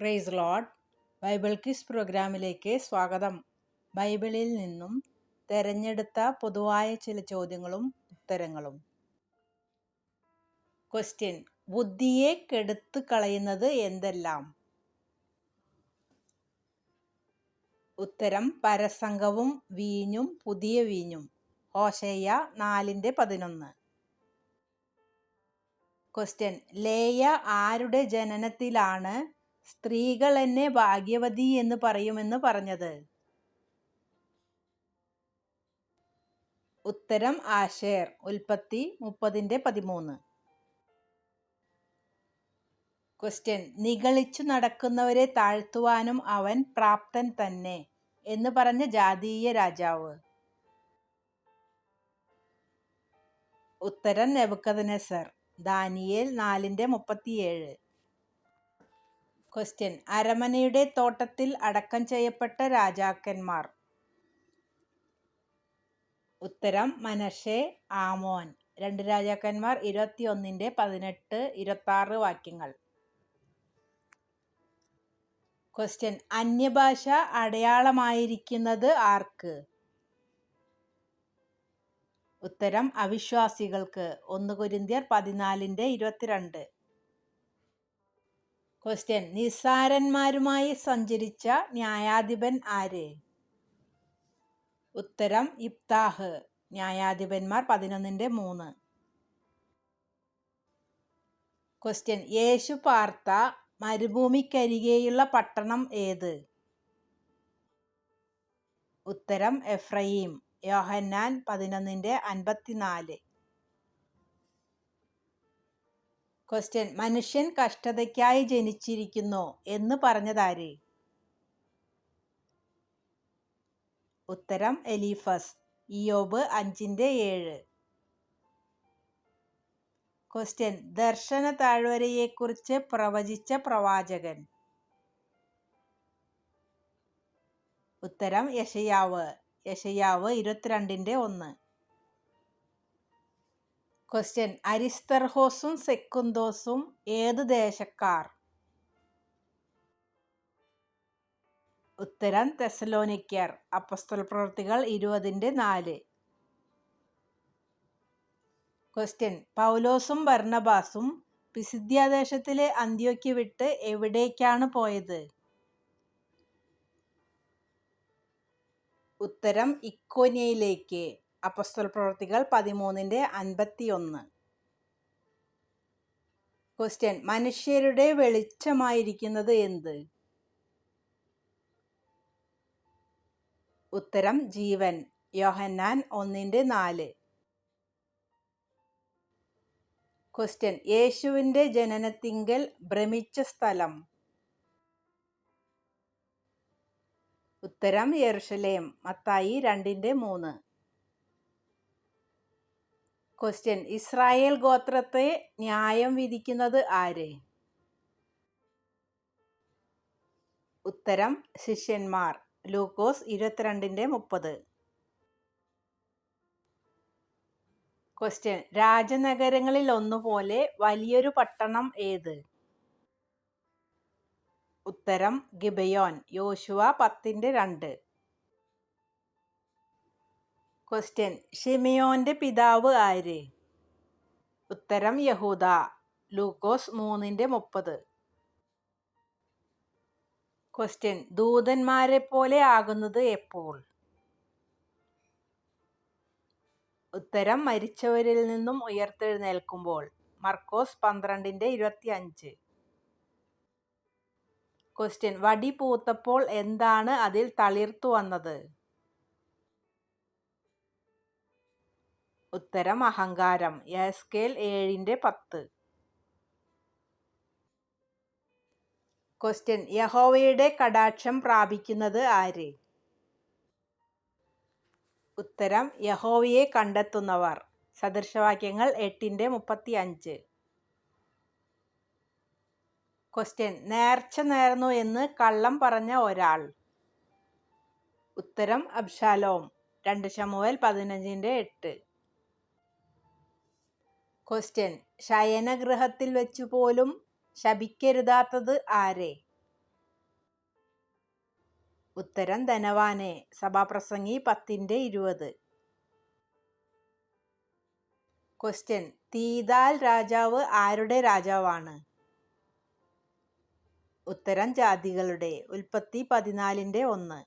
Price load Bible quiz പ്രോഗ്രാമിലേക്ക് സ്വാഗതം. ബൈബിളിൽ നിന്നും തെരഞ്ഞെടുത്ത പൊതുവായ ചില ചോദ്യങ്ങളും ഉത്തരങ്ങളും. ക്വസ്റ്റ്യൻ ബുദ്ധിയെ കെടുത്ത് കളയുന്നത് എന്തെല്ലാം? ഉത്തരം. പരസംഗവും വീഞ്ഞും പുതിയ വീഞ്ഞും. ഹോശയ്യ നാലിന്റെ പതിനൊന്ന്. ക്വസ്റ്റ്യൻ ലേയ ആരുടെ ജനനത്തിലാണ് സ്ത്രീകൾ എന്നെ ഭാഗ്യവതി എന്ന് പറയുമെന്ന് പറഞ്ഞത്. ഉത്തരം ആശേർ ഉൽപ്പത്തി മുപ്പതിന്റെ പതിമൂന്ന്. ക്വസ്റ്റ്യൻ നിഗളിച്ചു നടക്കുന്നവരെ താഴ്ത്തുവാനും അവൻ പ്രാപ്തൻ തന്നെ എന്ന് പറഞ്ഞ ജാതീയ രാജാവ്. ഉത്തരം നെബുക്കദനെസർ ദാനിയേൽ നാലിന്റെ മുപ്പത്തിയേഴ്. ക്വസ്റ്റ്യൻ അരമനയുടെ തോട്ടത്തിൽ അടക്കം ചെയ്യപ്പെട്ട രാജാക്കന്മാർ. ഉത്തരം മനഷെ ആമോൻ. രണ്ട് രാജാക്കന്മാർ ഇരുപത്തി ഒന്നിന്റെ പതിനെട്ട് ഇരുപത്തി വാക്യങ്ങൾ. ക്വസ്റ്റ്യൻ അന്യഭാഷ അടയാളമായിരിക്കുന്നത് ആർക്ക്? ഉത്തരം അവിശ്വാസികൾക്ക്. ഒന്ന് കുരിന്തിയർ പതിനാലിന്റെ ഇരുപത്തിരണ്ട്. ക്വസ്റ്റ്യൻ നിസ്സാരന്മാരുമായി സഞ്ചരിച്ച ന്യായാധിപൻ ആര്? ഉത്തരം ഇബ്താഹ് ന്യായാധിപന്മാർ പതിനൊന്നിന്റെ മൂന്ന്. ക്വസ്റ്റ്യൻ യേശു പാർത്ത മരുഭൂമിക്കരികെയുള്ള പട്ടണം ഏത്? ഉത്തരം എഫ്രയീം. യോഹന്നാൻ പതിനൊന്നിന്റെ അൻപത്തിനാല്. ക്വസ്റ്റ്യൻ മനുഷ്യൻ കഷ്ടതയ്ക്കായി ജനിച്ചിരിക്കുന്നു എന്ന് പറഞ്ഞതാര്? ഉത്തരം എലീഫസ്. ഇയോബ് അഞ്ചിന്റെ ഏഴ്. ക്വസ്റ്റ്യൻ ദർശന താഴ്വരയെക്കുറിച്ച് പ്രവചിച്ച പ്രവാചകൻ. ഉത്തരം യശയാവ് യശയാവ് ഇരുപത്തിരണ്ടിന്റെ ഒന്ന്. ക്വസ്റ്റ്യൻ അരിസ്തർഹോസും സെക്കുന്തോസും ഏത് ദേശക്കാർ? ഉത്തരം തെസലോനിക്കർ അപ്പസ്തൽ പ്രവൃത്തികൾ ഇരുപതിന്റെ നാല്. ക്വസ്റ്റ്യൻ പൗലോസും ഭർണബാസും പിസിദ്ധ്യാദേശത്തിലെ അന്ത്യോക്ക് വിട്ട് എവിടേക്കാണ് പോയത്? ഉത്തരം ഇക്കോനിയയിലേക്ക്. അപ്പസ്തോൽ പ്രവർത്തികൾ പതിമൂന്നിന്റെ അൻപത്തിയൊന്ന്. ക്വസ്റ്റ്യൻ മനുഷ്യരുടെ വെളിച്ചമായിരിക്കുന്നത് എന്ത്? ഉത്തരം ജീവൻ. യോഹന്നാൻ ഒന്നിന്റെ നാല്. ക്വസ്റ്റ്യൻ യേശുവിന്റെ ജനനത്തിങ്കൽ ഭ്രമിച്ച സ്ഥലം. ഉത്തരം യെറുഷലേം മത്തായി രണ്ടിന്റെ മൂന്ന്. ക്വസ്റ്റ്യൻ ഇസ്രായേൽ ഗോത്രത്തെ ന്യായം വിധിക്കുന്നത് ആര്? ഉത്തരം ശിഷ്യന്മാർ. ലൂക്കോസ് ഇരുപത്തിരണ്ടിന്റെ മുപ്പത്. ക്വസ്റ്റ്യൻ രാജനഗരങ്ങളിൽ ഒന്നുപോലെ വലിയൊരു പട്ടണം ഏത്? ഉത്തരം ഗിബയോൻ. യോശുവ പത്തിന്റെ രണ്ട്. ക്വസ്റ്റ്യൻ ഷിമിയോന്റെ പിതാവ് ആര്? ഉത്തരം യഹൂദ. ലൂക്കോസ് മൂന്നിന്റെ മുപ്പത്. ക്വസ്റ്റ്യൻ ദൂതന്മാരെ പോലെ ആകുന്നത് എപ്പോൾ? ഉത്തരം മരിച്ചവരിൽ നിന്നും ഉയർത്തെഴുന്നേൽക്കുമ്പോൾ. മർക്കോസ് പന്ത്രണ്ടിന്റെ ഇരുപത്തി അഞ്ച് ക്വസ്റ്റ്യൻ വടി പൂത്തപ്പോൾ എന്താണ് അതിൽ തളിർത്തു വന്നത് ഉത്തരം അഹങ്കാരം യാസ്കേൽ ഏഴിന്റെ പത്ത്. ക്വസ്റ്റ്യൻ. യഹോവയുടെ കടാക്ഷം പ്രാപിക്കുന്നത് ആര്? ഉത്തരം. യഹോവയെ കണ്ടെത്തുന്നവർ. സദൃശവാക്യങ്ങൾ എട്ടിന്റെ മുപ്പത്തി അഞ്ച് ക്വസ്റ്റ്യൻ. നേർച്ച നേർന്നു എന്ന് കള്ളം പറഞ്ഞ ഒരാൾ. ഉത്തരം. അബ്ഷാലോം രണ്ട് ശമുവൽ പതിനഞ്ചിന്റെ എട്ട്. ക്വസ്റ്റ്യൻ ശയനഗൃഹത്തിൽ വെച്ചു പോലും ശപിക്കരുതാത്തത് ആരെ? ഉത്തരം ധനവാനെ. സഭാപ്രസംഗി പത്തിന്റെ ഇരുപത്. ക്വസ്റ്റ്യൻ തീതാൽ രാജാവ് ആരുടെ രാജാവാണ്? ഉത്തരം ജാതികളുടെ. ഉൽപ്പത്തി പതിനാലിന്റെ ഒന്ന്.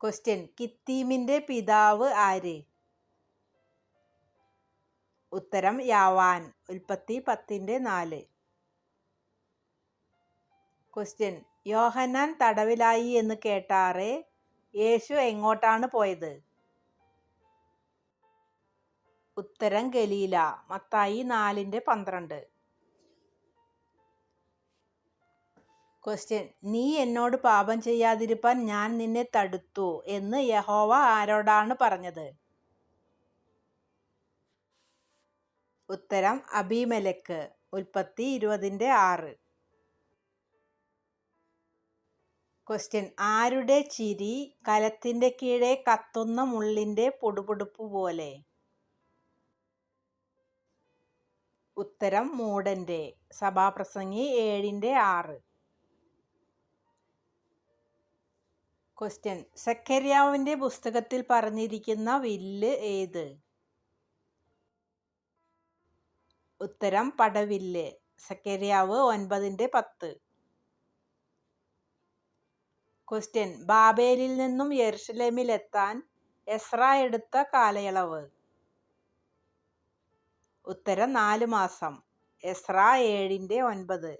ക്വസ്റ്റ്യൻ കിത്തീമിന്റെ പിതാവ് ആര്? ഉത്തരം യാവാൻ ഉൽപ്പത്തി പത്തിന്റെ നാല്. ക്വസ്റ്റ്യൻ യോഹന്നാൻ തടവിലായി എന്ന് കേട്ടാറെ യേശു എങ്ങോട്ടാണ് പോയത്? ഉത്തരം ഗലീല മത്തായി നാലിന്റെ പന്ത്രണ്ട്. ക്വസ്റ്റ്യൻ നീ എന്നോട് പാപം ചെയ്യാതിരിപ്പാൻ ഞാൻ നിന്നെ തടുത്തു എന്ന് യഹോവ ആരോടാണ് പറഞ്ഞത്? ഉത്തരം അബീമലക്ക് ഉൽപ്പത്തി ഇരുപതിന്റെ ആറ്. ക്വസ്റ്റ്യൻ ആരുടെ ചിരി കലത്തിന്റെ കീഴെ കത്തുന്ന മുള്ളിന്റെ പൊടുപൊടുപ്പ് പോലെ? ഉത്തരം മൂടന്റെ സഭാപ്രസംഗി ഏഴിന്റെ ആറ്. ക്വസ്റ്റ്യൻ സക്കരിയാവിന്റെ പുസ്തകത്തിൽ പറഞ്ഞിരിക്കുന്ന വില്ല് ഏത്? ഉത്തരം പടവില്ല്. സക്കരിയാവ് ഒൻപതിന്റെ പത്ത്. ക്വസ്റ്റ്യൻ ബാബേലിൽ നിന്നും യെരുഷലേമിലെത്താൻ എസ്ര എടുത്ത കാലയളവ്. ഉത്തരം നാല് മാസം. എസ്ര ഏഴിന്റെ ഒൻപത്.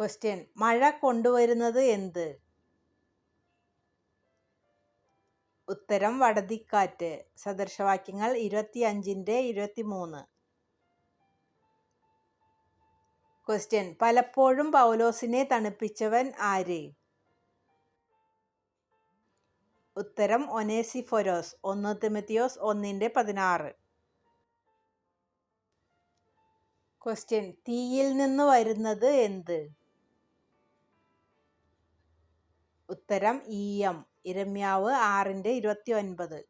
ക്വസ്റ്റ്യൻ മഴ കൊണ്ടുവരുന്നത് എന്ത്? ഉത്തരം വടതിക്കാറ്റ്. സദൃശവാക്യങ്ങൾ ഇരുപത്തി അഞ്ചിന്റെ ഇരുപത്തി മൂന്ന് ക്വസ്റ്റ്യൻ പലപ്പോഴും പൗലോസിനെ തണുപ്പിച്ചവൻ ആര്? ഉത്തരം ഒനേസിഫൊരോസ്. ഒന്ന് തിമത്തിയോസ് ഒന്നിന്റെ പതിനാറ്. ക്വസ്റ്റ്യൻ തീയിൽ നിന്ന് വരുന്നത് എന്ത്? ഉത്തരം ഈയം. ഇരമ്യാവ് ആറിന്റെ ഇരുപത്തി ഒൻപത്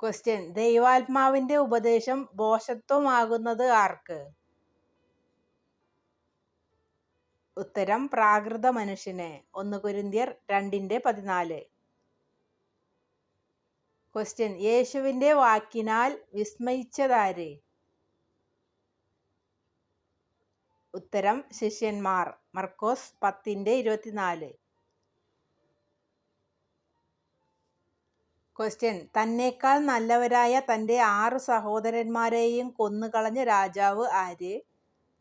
ക്വസ്റ്റ്യൻ ദൈവാത്മാവിന്റെ ഉപദേശം ബോഷത്വമാകുന്നത് ആർക്ക്? ഉത്തരം പ്രാകൃത മനുഷ്യന്. ഒന്ന് കുരിന്തിയർ രണ്ടിന്റെ പതിനാല്. ക്വസ്റ്റ്യൻ യേശുവിന്റെ വാക്കിനാൽ വിസ്മയിച്ചതാര്? ഉത്തരം ശിഷ്യന്മാർ. മർക്കോസ് പത്തിന്റെ ഇരുപത്തിനാല്. ക്വസ്റ്റ്യൻ തന്നേക്കാൾ നല്ലവരായ തന്റെ ആറ് സഹോദരന്മാരെയും കൊന്നുകളഞ്ഞ രാജാവ് ആര്?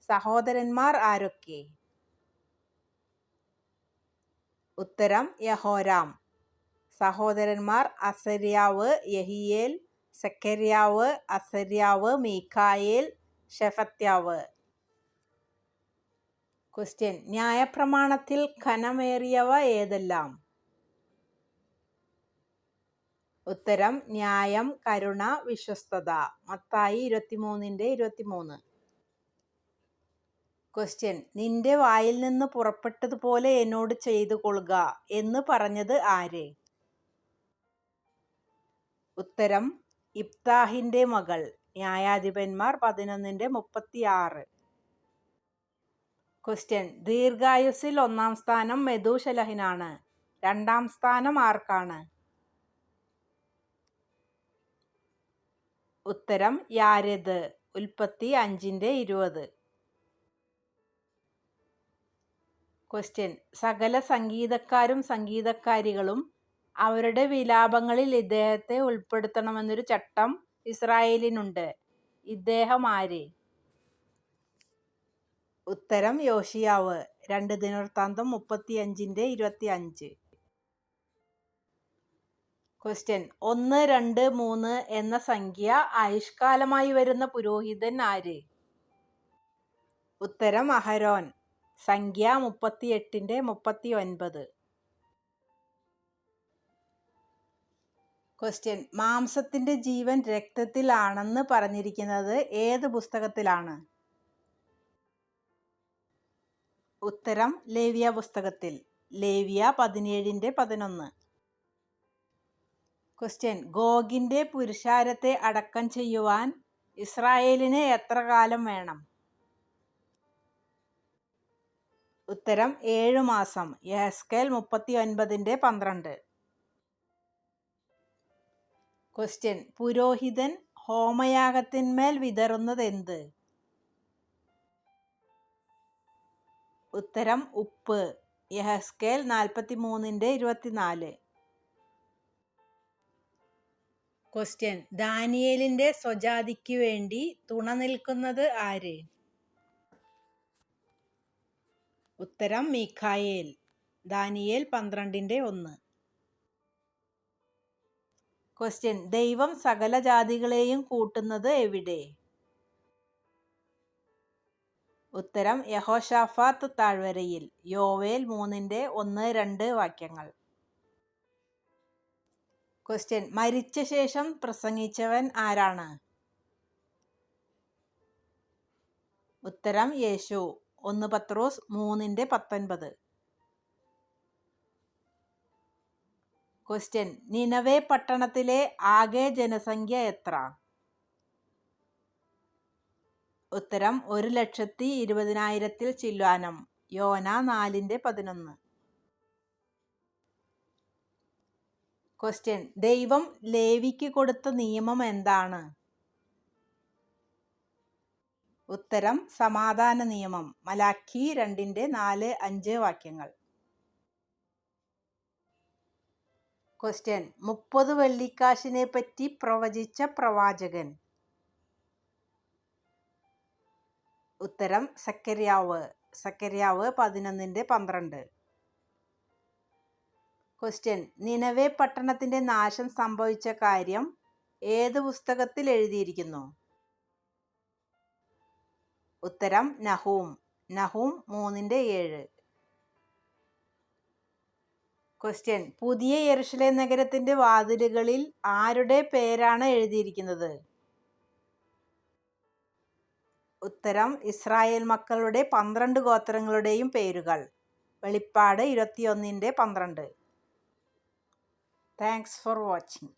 സഹോദരന്മാർ ആരൊക്കെ? ഉത്തരം യഹോരാം. സഹോദരന്മാർ Azariah Jehiel Zechariah Azariah Michael Shephatiah question ന്യായപ്രമാണത്തിൽ ഖനമേറിയവ ഏതെല്ലാം? ഉത്തരം ന്യായം കരുണ വിശ്വസ്തത. മത്തായി ഇരുപത്തിമൂന്നിന്റെ ഇരുപത്തിമൂന്ന്. ക്വസ്റ്റ്യൻ നിന്റെ വായിൽ നിന്ന് പുറപ്പെട്ടതുപോലെ എന്നോട് ചെയ്തു കൊള്ളുക എന്ന് പറഞ്ഞത് ആര്? ഉത്തരം ഇബ്താഹിന്റെ മകൾ. ന്യായാധിപന്മാർ പതിനൊന്നിന്റെ മുപ്പത്തി ആറ് ക്വസ്റ്റ്യൻ ദീർഘായുസിൽ ഒന്നാം സ്ഥാനം മെദൂശലഹിനാണ്. രണ്ടാം സ്ഥാനം ആർക്കാണ്? ഉത്തരം യാരത് ഉൽപ്പത്തി അഞ്ചിന്റെ ഇരുപത്. ക്വസ്റ്റ്യൻ സകല സംഗീതക്കാരും സംഗീതക്കാരികളും അവരുടെ വിലാപങ്ങളിൽ ഇദ്ദേഹത്തെ ഉൾപ്പെടുത്തണമെന്നൊരു ചട്ടം ഇസ്രായേലിനുണ്ട്. ഇദ്ദേഹം ആര്? ഉത്തരം യോഷിയാവ്. രണ്ട് ദിനവൃത്താന്തം മുപ്പത്തി അഞ്ചിന്റെ ഇരുപത്തി അഞ്ച് ക്വസ്റ്റ്യൻ ഒന്ന് രണ്ട് മൂന്ന് എന്ന സംഖ്യ ആയുഷ്കാലമായി വരുന്ന പുരോഹിതൻ ആര്? ഉത്തരം അഹരോൻ. സംഖ്യ മുപ്പത്തി എട്ടിന്റെ മുപ്പത്തി ഒൻപത് ക്വസ്റ്റ്യൻ മാംസത്തിന്റെ ജീവൻ രക്തത്തിലാണെന്ന് പറഞ്ഞിരിക്കുന്നത് ഏത് പുസ്തകത്തിലാണ്? ഉത്തരം ലേവിയ പുസ്തകത്തിൽ. ലേവിയ പതിനേഴിന്റെ പതിനൊന്ന്. ക്വസ്റ്റ്യൻ ഗോഗിന്റെ പുരുഷാരത്തെ അടക്കം ചെയ്യുവാൻ ഇസ്രായേലിന് എത്ര കാലം വേണം? ഉത്തരം ഏഴ് മാസം. യഹസ്കേൽ മുപ്പത്തി ഒൻപതിന്റെ പന്ത്രണ്ട്. ക്വസ്റ്റ്യൻ പുരോഹിതൻ ഹോമയാഗത്തിന്മേൽ വിതറുന്നതെന്ത്? ഉത്തരം ഉപ്പ്. യഹസ്കേൽ നാൽപ്പത്തി മൂന്നിന്റെ ഇരുപത്തിനാല്. ക്വസ്റ്റ്യൻ ദാനിയേലിന്റെ സ്വജാതിക്ക് വേണ്ടി തുണ നിൽക്കുന്നത് ആര്? ഉത്തരം മീഖായേൽ. ദാനിയേൽ പന്ത്രണ്ടിന്റെ ഒന്ന്. ക്വസ്റ്റ്യൻ ദൈവം സകല ജാതികളെയും കൂട്ടുന്നത് എവിടെ? ഉത്തരം യഹോഷാഫാത്ത് താഴ്വരയിൽ. യോവേൽ മൂന്നിന്റെ ഒന്ന് രണ്ട് വാക്യങ്ങൾ. ക്വസ്റ്റ്യൻ മരിച്ച ശേഷം പ്രസംഗിച്ചവൻ ആരാണ്? ഉത്തരം യേശു. ഒന്ന് പത്രോസ് മൂന്നിന്റെ പത്തൊൻപത്. ക്വസ്റ്റ്യൻ നിനവേ പട്ടണത്തിലെ ആകെ ജനസംഖ്യ എത്ര? ഉത്തരം ഒരു ലക്ഷത്തി ഇരുപതിനായിരത്തിൽ ചില്വാനം. യോന നാലിന്റെ പതിനൊന്ന്. ക്വസ്റ്റ്യൻ ദൈവം ലേവിക്ക് കൊടുത്ത നിയമം എന്താണ്? ഉത്തരം സമാധാന നിയമം. മലാഖി രണ്ടിന്റെ നാല് അഞ്ച് വാക്യങ്ങൾ. ക്വസ്റ്റ്യൻ മുപ്പത് വെള്ളിക്കാശിനെ പറ്റി പ്രവചിച്ച പ്രവാചകൻ. ഉത്തരം സക്കരിയാവ് സക്കരിയാവ് പതിനൊന്നിന്റെ പന്ത്രണ്ട്. ക്വസ്റ്റ്യൻ നിനവേ പട്ടണത്തിന്റെ നാശം സംഭവിച്ച കാര്യം ഏത് പുസ്തകത്തിൽ എഴുതിയിരിക്കുന്നു? ഉത്തരം നഹൂം. നഹൂം മൂന്നിന്റെ ഏഴ്. ക്വസ്റ്റ്യൻ പുതിയ യെറുഷലേം നഗരത്തിന്റെ വാതിലുകളിൽ ആരുടെ പേരാണ് എഴുതിയിരിക്കുന്നത്? ഉത്തരം ഇസ്രായേൽ മക്കളുടെ പന്ത്രണ്ട് ഗോത്രങ്ങളുടെയും പേരുകൾ. വെളിപ്പാട് ഇരുപത്തിയൊന്നിന്റെ പന്ത്രണ്ട്. Thanks for watching